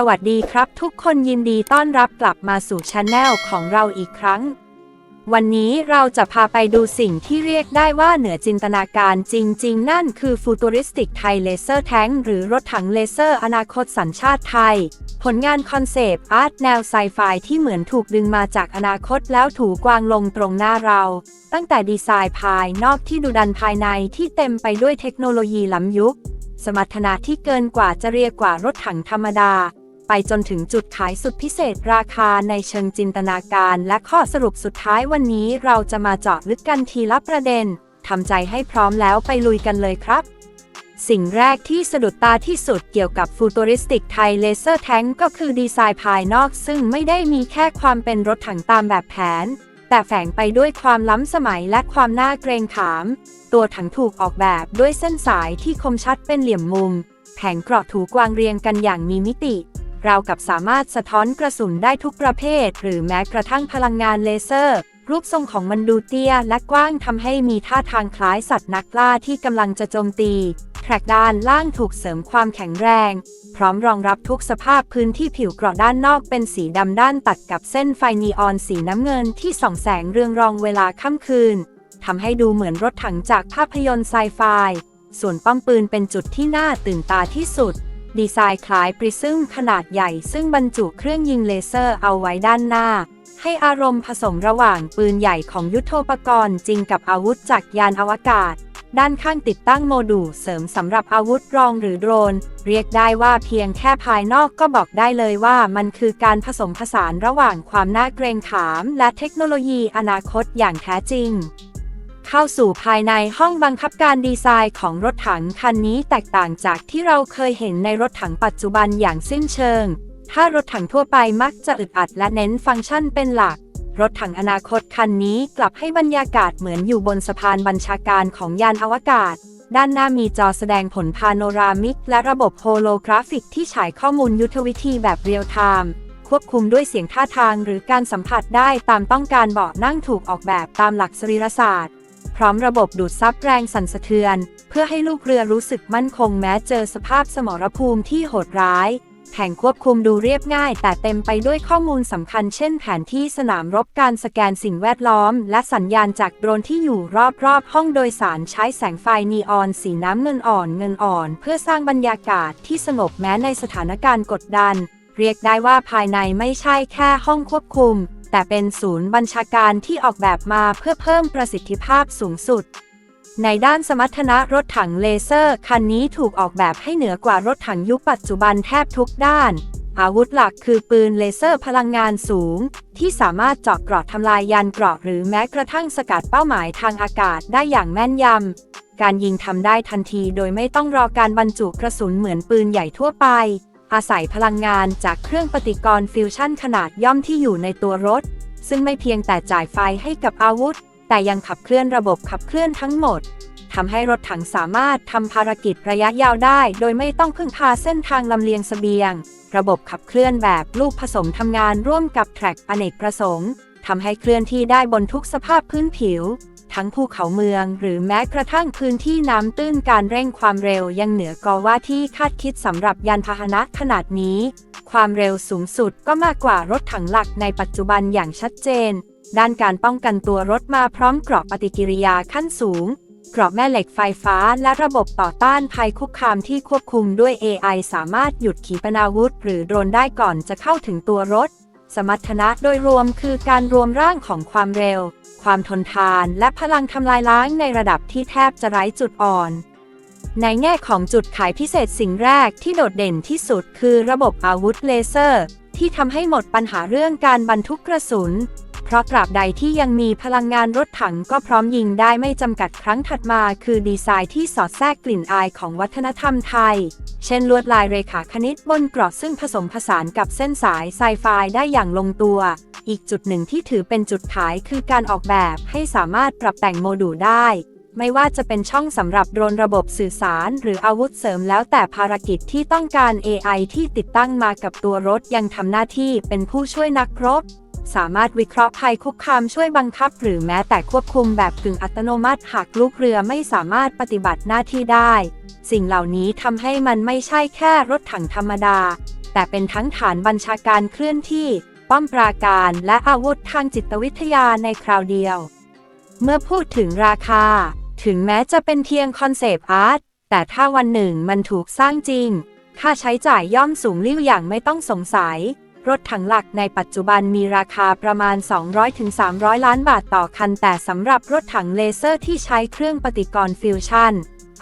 สวัสดีครับทุกคนยินดีต้อนรับกลับมาสู่ช anel ของเราอีกครั้ง วันนี้เราจะพาไปดูสิ่งที่เรียกได้ว่าเหนือจินตนาการจริง ๆ นั่นคือฟูตูริสติกไทยเลเซอร์แทงหรือรถถังเลเซอร์อนาคตสัญชาติไทย ผลงานคอนเซปต์อาร์ตแนวไซไฟที่เหมือนถูกดึงมาจากอนาคตแล้วถูกวางลงตรงหน้าเรา ตั้งแต่ดีไซน์ภายนอกที่ดุดันภายในที่เต็มไปด้วยเทคโนโลยีล้ำยุคสมรรถนะที่เกินกว่าจะเรียกว่ารถถังธรรมดา ไปจนถึงจุดขายสุดพิเศษราคาในเชิงจินตนาการและข้อสรุปสุดท้ายวันนี้เราจะมาเจาะลึกกันทีละประเด็นทำใจให้พร้อมแล้วไปลุยกันเลยครับ สิ่งแรกที่สะดุดตาที่สุดเกี่ยวกับฟูตูริสติกไทยเลเซอร์แทงก็คือดีไซน์ภายนอกซึ่งไม่ได้มีแค่ความเป็นรถถังตามแบบแผน แต่แฝงไปด้วยความล้ำสมัยและความน่าเกรงขาม ตัวถังถูกออกแบบด้วยเส้นสายที่คมชัดเป็นเหลี่ยมมุม แผงเกราะถูกวางเรียงกันอย่างมีมิติ เราวกับสามารถสะท้อนกระสุนได้ทุกประเภท หรือแม้กระทั่งพลังงานเลเซอร์ รูปทรงของมันดูเตี้ยและกว้างทำให้มีท่าทางคล้ายสัตว์นักล่าที่กำลังจะโจมตีแทร็กด้านล่างถูกเสริมความแข็งแรง พร้อมรองรับทุกสภาพพื้นที่ผิวกราะด้านนอกเป็นสีดำด้านตัดกับเส้นไฟนีออนสีน้ำเงินที่ส่องแสงเรืองรองเวลาค่ำคืนทำให้ดูเหมือนรถถังจากภาพยนตร์ไซไฟ ส่วนป้อมปืนเป็นจุดที่น่าตื่นตาที่สุด ดีไซน์คล้ายปริซึมขนาดใหญ่ ซึ่งบรรจุเครื่องยิงเลเซอร์เอาไว้ด้านหน้า ให้อารมณ์ผสมระหว่างปืนใหญ่ของยุทโธปกรณ์จริงกับอาวุธจากยานอวกาศ ด้านข้างติดตั้งโมดูลเสริมสำหรับอาวุธรองหรือโดรน เรียกได้ว่าเพียงแค่ภายนอกก็บอกได้เลยว่ามันคือการผสมผสานระหว่างความน่าเกรงขาม และเทคโนโลยีอนาคตอย่างแท้จริง เข้าสู่ภายในห้องบังคับการดีไซน์ของรถถังคันนี้แตกต่างจากที่เราเคยเห็นในรถถังปัจจุบันอย่างสิ้นเชิง ถ้ารถถังทั่วไปมักจะอึดอัดและเน้นฟังก์ชันเป็นหลัก รถถังอนาคตคันนี้กลับให้บรรยากาศเหมือนอยู่บนสะพานบัญชาการของยานอวกาศ ด้านหน้ามีจอแสดงผลพาโนรามิก และระบบโฮโลกราฟิกที่ฉายข้อมูลยุทธวิธีแบบเรียลไทม์ควบคุมด้วยเสียงท่าทางหรือการสัมผัสได้ตามต้องการเบาะนั่งถูกออกแบบตามหลักสรีรศาสตร์ พร้อมระบบดูดซับแรงสั่นสะเทือน เพื่อให้ลูกเรือรู้สึกมั่นคงแม้เจอสภาพสมรภูมิที่โหดร้ายแผงควบคุมดูเรียบง่าย แต่เต็มไปด้วยข้อมูลสำคัญเช่นแผนที่สนามรบการสแกนสิ่งแวดล้อม และสัญญาณจากโดรนที่อยู่รอบๆ ห้องโดยสารใช้แสงไฟนีออนสีน้ำเงินอ่อนเงินอ่อน เพื่อสร้างบรรยากาศที่สงบแม้ในสถานการณ์กดดัน เรียกได้ว่าภายในไม่ใช่แค่ห้องควบคุม แต่เป็นศูนย์บัญชาการที่ออกแบบมาเพื่อเพิ่มประสิทธิภาพสูงสุด ในด้านสมรรถนะรถถังเลเซอร์ คันนี้ถูกออกแบบให้เหนือกว่ารถถังยุคปัจจุบันแทบทุกด้าน อาวุธหลักคือปืนเลเซอร์พลังงานสูง ที่สามารถเจาะเกราะทำลายยานเกราะหรือแม้กระทั่งสกัดเป้าหมายทางอากาศได้อย่างแม่นยำการยิงทำได้ทันทีโดยไม่ต้องรอการบรรจุกระสุนเหมือนปืนใหญ่ทั่วไป อาศัยพลังงานจากเครื่องปฏิกรณ์ฟิวชั่นขนาดย่อมที่อยู่ในตัวรถ ซึ่งไม่เพียงแต่จ่ายไฟให้กับอาวุธ แต่ยังขับเคลื่อนระบบขับเคลื่อนทั้งหมดทำให้รถถังสามารถทำภารกิจระยะยาวได้ โดยไม่ต้องพึ่งพาเส้นทางลำเลียงเสบียง ระบบขับเคลื่อนแบบลูกผสมทำงานร่วมกับแทร็กอเนกประสงค์ทำให้เคลื่อนที่ได้บนทุกสภาพพื้นผิว ทั้งภูเขาเมือง หรือแม้กระทั่งพื้นที่น้ำตื้นการเร่งความเร็วยังเหนือกว่าที่คาดคิดสำหรับยานพาหนะขนาดนี้ ความเร็วสูงสุดก็มากกว่ารถถังหลักในปัจจุบันอย่างชัดเจน ด้านการป้องกันตัวรถมาพร้อมเกราะปฏิกิริยาขั้นสูงเกราะแม่เหล็กไฟฟ้าและระบบต่อต้านภัยคุกคามที่ควบคุมด้วย AI สามารถหยุดขีปนาวุธ หรือโดรนได้ก่อนจะเข้าถึงตัวรถ สมรรถนะโดยรวมคือการรวมร่างของความเร็ว ความทนทาน และพลังทำลายล้างในระดับที่แทบจะไร้จุดอ่อน ในแง่ของจุดขายพิเศษสิ่งแรกที่โดดเด่นที่สุดคือระบบอาวุธเลเซอร์ ที่ทำให้หมดปัญหาเรื่องการบรรทุกกระสุน เพราะตราบใดที่ยังมีพลังงานรถถังก็พร้อมยิงได้ไม่จำกัดครั้งถัดมา คือดีไซน์ที่สอดแทรกกลิ่นอายของวัฒนธรรมไทย เช่นลวดลายเรขาคณิตบนเกราะซึ่งผสมผสานกับเส้นสายไซไฟได้อย่างลงตัว อีกจุดหนึ่งที่ถือเป็นจุดขายคือการออกแบบให้สามารถปรับแต่งโมดูลได้ ไม่ว่าจะเป็นช่องสำหรับโดรนระบบสื่อสาร หรืออาวุธเสริมแล้วแต่ภารกิจที่ต้องการ AI ที่ติดตั้งมากับตัวรถยังทำหน้าที่เป็นผู้ช่วยนักรบ สามารถวิเคราะห์ภัยคุกคามช่วยบังคับ หรือแม้แต่ควบคุมแบบกึ่งอัตโนมัติหากลูกเรือไม่สามารถปฏิบัติหน้าที่ได้ สิ่งเหล่านี้ทำให้มันไม่ใช่แค่รถถังธรรมดา แต่เป็นทั้งฐานบัญชาการเคลื่อนที่ ป้อมปราการและอาวุธทางจิตวิทยาในคราวเดียว เมื่อพูดถึงราคา ถึงแม้จะเป็นเพียงคอนเซปต์อาร์ตแต่ถ้าวันหนึ่งมันถูกสร้างจริง ค่าใช้จ่ายย่อมสูงลิ่วอย่างไม่ต้องสงสัย รถถังหลักในปัจจุบันมีราคาประมาณ 200-300 ล้านบาทต่อคัน แต่สำหรับรถถังเลเซอร์ที่ใช้เครื่องปฏิกรณ์ฟิวชั่น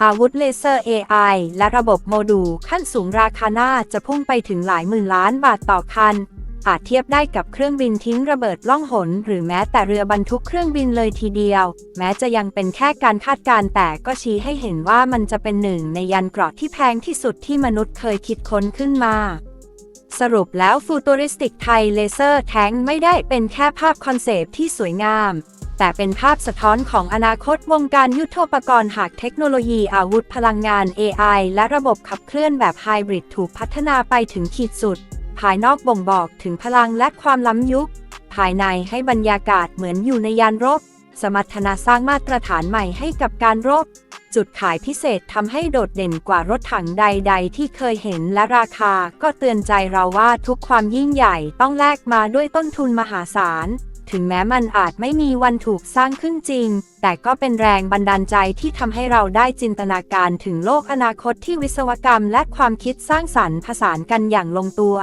อาวุธเลเซอร์ AI และระบบโมดูลขั้นสูงราคาน่าจะพุ่งไปถึงหลายหมื่นล้านบาทต่อคัน อาจเทียบได้กับเครื่องบินทิ้งระเบิดล่องหน หรือแม้แต่เรือบรรทุกเครื่องบินเลยทีเดียว แม้จะยังเป็นแค่การคาดการณ์แต่ก็ชี้ให้เห็นว่ามันจะเป็นหนึ่งในยันเกราะที่แพงที่สุดที่มนุษย์เคยคิดค้นขึ้นมาสรุปแล้วฟูตูริสติกไทยเลเซอร์แทงไม่ได้เป็นแค่ภาพคอนเซปต์ที่สวยงาม แต่เป็นภาพสะท้อนของอนาคตวงการยุทโธปกรณ์หากเทคโนโลยีอาวุธพลังงาน AI และระบบขับเคลื่อนแบบไฮบริดถูกพัฒนาไปถึงขีดสุด ภายนอกบ่งบอกถึงพลังและความล้ำยุค ภายในให้บรรยากาศเหมือนอยู่ในยานรบ สมรรถนะสร้างมาตรฐานใหม่ให้กับการรบ จุดขายพิเศษทำให้โดดเด่นกว่ารถถังใด ๆ ที่เคยเห็นและราคา ก็เตือนใจเราว่าทุกความยิ่งใหญ่ต้องแลกมาด้วยต้นทุนมหาศาลถึงแม้มันอาจไม่มีวันถูกสร้างขึ้นจริง แต่ก็เป็นแรงบันดาลใจที่ทำให้เราได้จินตนาการถึงโลกอนาคตที่วิศวกรรมและความคิดสร้างสรรค์ผสานกันอย่างลงตัว